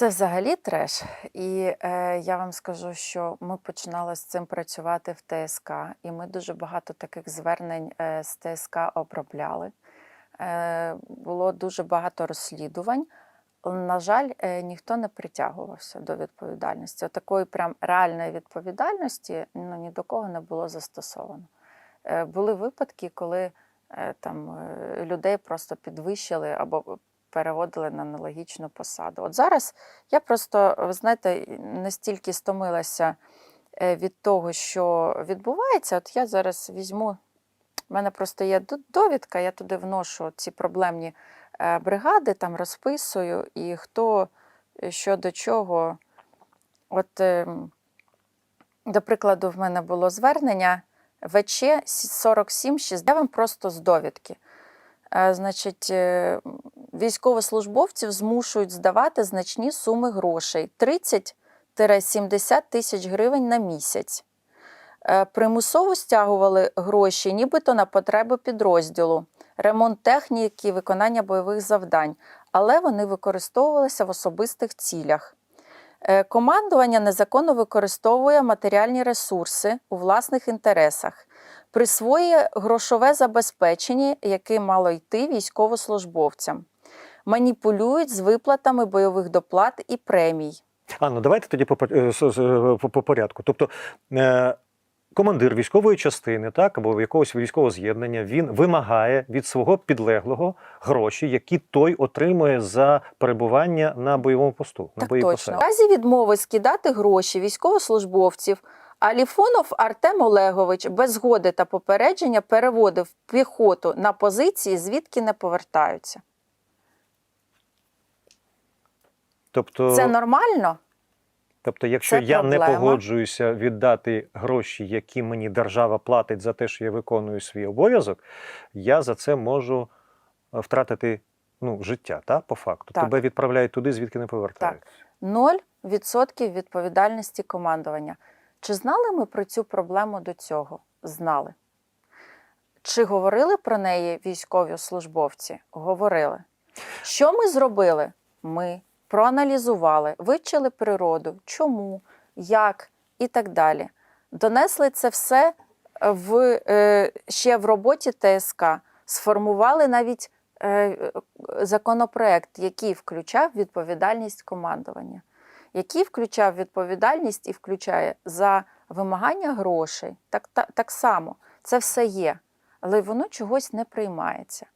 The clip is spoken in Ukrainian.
Це взагалі треш. І е, я вам скажу, що ми починали з цим працювати в ТСК, і ми дуже багато таких звернень е, з ТСК обробляли. Е, було дуже багато розслідувань. На жаль, е, ніхто не притягувався до відповідальності. Такої прям реальної відповідальності ну, ні до кого не було застосовано. Е, були випадки, коли е, там е, людей просто підвищили або переводили на аналогічну посаду. От зараз я просто, ви знаєте, настільки стомилася е, від того, що відбувається. От я зараз візьму. У мене просто є довідка, я туди вношу ці проблемні е, бригади, там розписую, і хто е, що до чого. От, ем, до прикладу, в мене було звернення ВЧ 4760. Я вам просто з довідки. Е, Значить, е, військовослужбовців змушують здавати значні суми грошей 30-70 тисяч гривень на місяць. Е, Примусово стягували гроші, нібито на потреби підрозділу, ремонт техніки, виконання бойових завдань, але вони використовувалися в особистих цілях. Е, Командування незаконно використовує матеріальні ресурси у власних інтересах, присвоює грошове забезпечення, яке мало йти військовослужбовцям, маніпулюють з виплатами бойових доплат і премій. Анно, давайте тоді по, е, по, по порядку. Тобто, е, командир військової частини, так, або якогось військового з'єднання, він вимагає від свого підлеглого гроші, які той отримує за перебування на бойовому посту. на Так точно. В разі відмови скидати гроші військовослужбовців Аліфонов Артем Олегович без згоди та попередження переводив піхоту на позиції, звідки не повертаються. Тобто, Це нормально? тобто, якщо це я не погоджуюся віддати гроші, які мені держава платить за те, що я виконую свій обов'язок, я за це можу е, втратити ну, життя, та, по факту. Так. Тебе відправляють туди, звідки не повертають. Ноль відсотків відповідальності командування. Чи знали ми про цю проблему до цього? Знали. Чи говорили про неї військові службовці? Говорили. Що ми зробили? Ми проаналізували, вивчили природу, чому, як і так далі. Донесли це все в, е, ще в роботі ТСК, сформували навіть е, законопроект, який включав відповідальність командування, який включав відповідальність і включає за вимагання грошей. Так, так, так само це все є, але воно чогось не приймається.